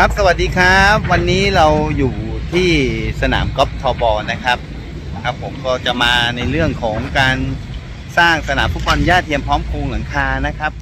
ครับสวัสดีครับ วันนี้เราอยู่ที่สนามกอล์ฟทอบอนะครับครับ ผมก็จะมาในเรื่องของการสร้างสนามฟุตบอลหญ้าเทียมพร้อมโครงหลังคานะครับ